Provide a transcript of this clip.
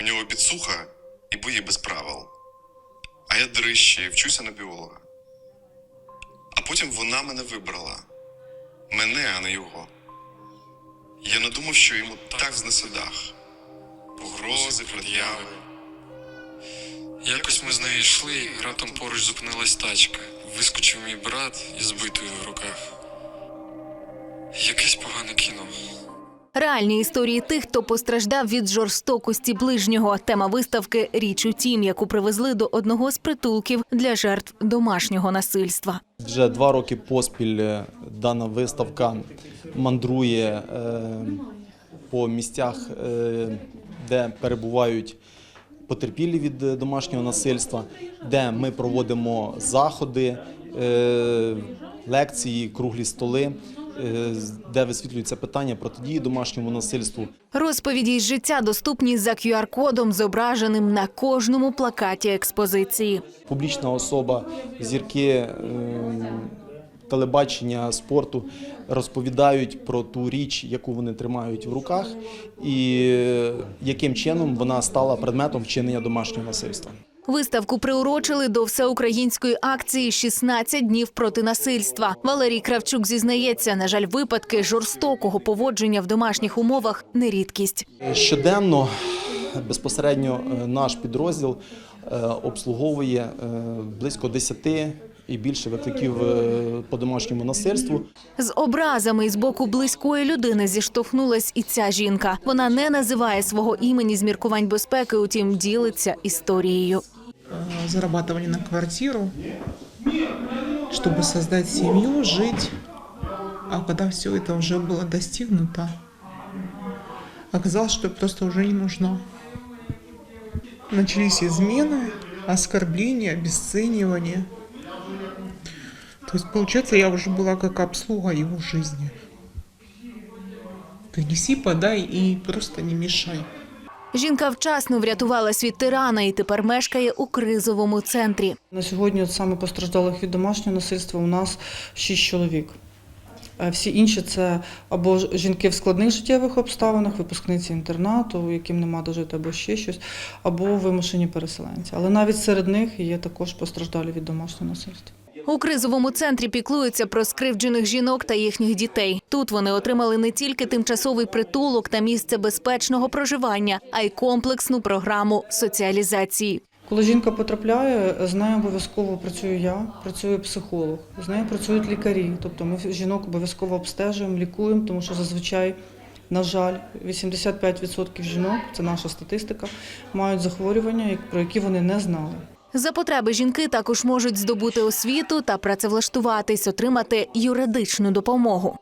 У нього підсуха і бої без правил. А я дрищі, вчуся на біолога. А потім вона мене вибрала. Мене, а не його. Я не думав, що йому так знесе дах. Погрози, пред'яви. Якось ми з нею йшли, і раптом поруч зупинилась тачка. Вискочив мій брат із збитою в руках. Якесь погане кіно. Реальні історії тих, хто постраждав від жорстокості ближнього. Тема виставки Річ у тім, яку привезли до одного з притулків для жертв домашнього насильства. Вже два роки поспіль е, дана виставка мандрує е, по місцях, е, де перебувають потерпілі від домашнього насильства, де ми проводимо заходи, лекції, круглі столи, де висвітлюється питання протидії домашньому насильству. Розповіді з життя доступні за QR-кодом, зображеним на кожному плакаті експозиції. публічна особа, зірки е, телебачення, спорту розповідають про ту річ, яку вони тримають в руках, і е, яким чином вона стала предметом вчинення домашнього насильства. Виставку приурочили до всеукраїнської акції «16 днів проти насильства. Валерій Кравчук зізнається, на жаль, випадки жорстокого поводження в домашніх умовах не рідкість. Щоденно безпосередньо е, наш підрозділ е, обслуговує е, близько 10 і більше викликів по домашньому насильству. З образами з боку близької людини зіштовхнулась і ця жінка. Вона не називає свого імені з міркувань безпеки, утім ділиться історією. Зарабатывали на квартиру, чтобы создать семью, жить. А когда все это уже было достигнуто, оказалось, что просто уже не нужно. Начались измены, оскорбления, обесценивание. То есть, получается, я уже была как обслуга его жизни. Ты неси, подай и просто не мешай. Жінка вчасно врятувалась від тирана і тепер мешкає у кризовому центрі. На сьогодні саме постраждалих від домашнього насильства у нас 6 чоловік. Всі інші це або жінки в складних життєвих обставинах, випускниці інтернату, яким нема де жити, або ще щось, або вимушені переселенці. Але навіть серед них є також постраждалі від домашнього насильства. У кризовому центрі піклуються про скривджених жінок та їхніх дітей. Тут вони отримали не тільки тимчасовий притулок та місце безпечного проживання, а й комплексну програму соціалізації. Коли жінка потрапляє, з нею обов'язково працюю я, працює психолог, з нею працюють лікарі. Тобто ми жінок обов'язково обстежуємо, лікуємо, тому що зазвичай, на жаль, 85% жінок, це наша статистика, мають захворювання, про які вони не знали. За потреби жінки також можуть здобути освіту та працевлаштуватись, отримати юридичну допомогу.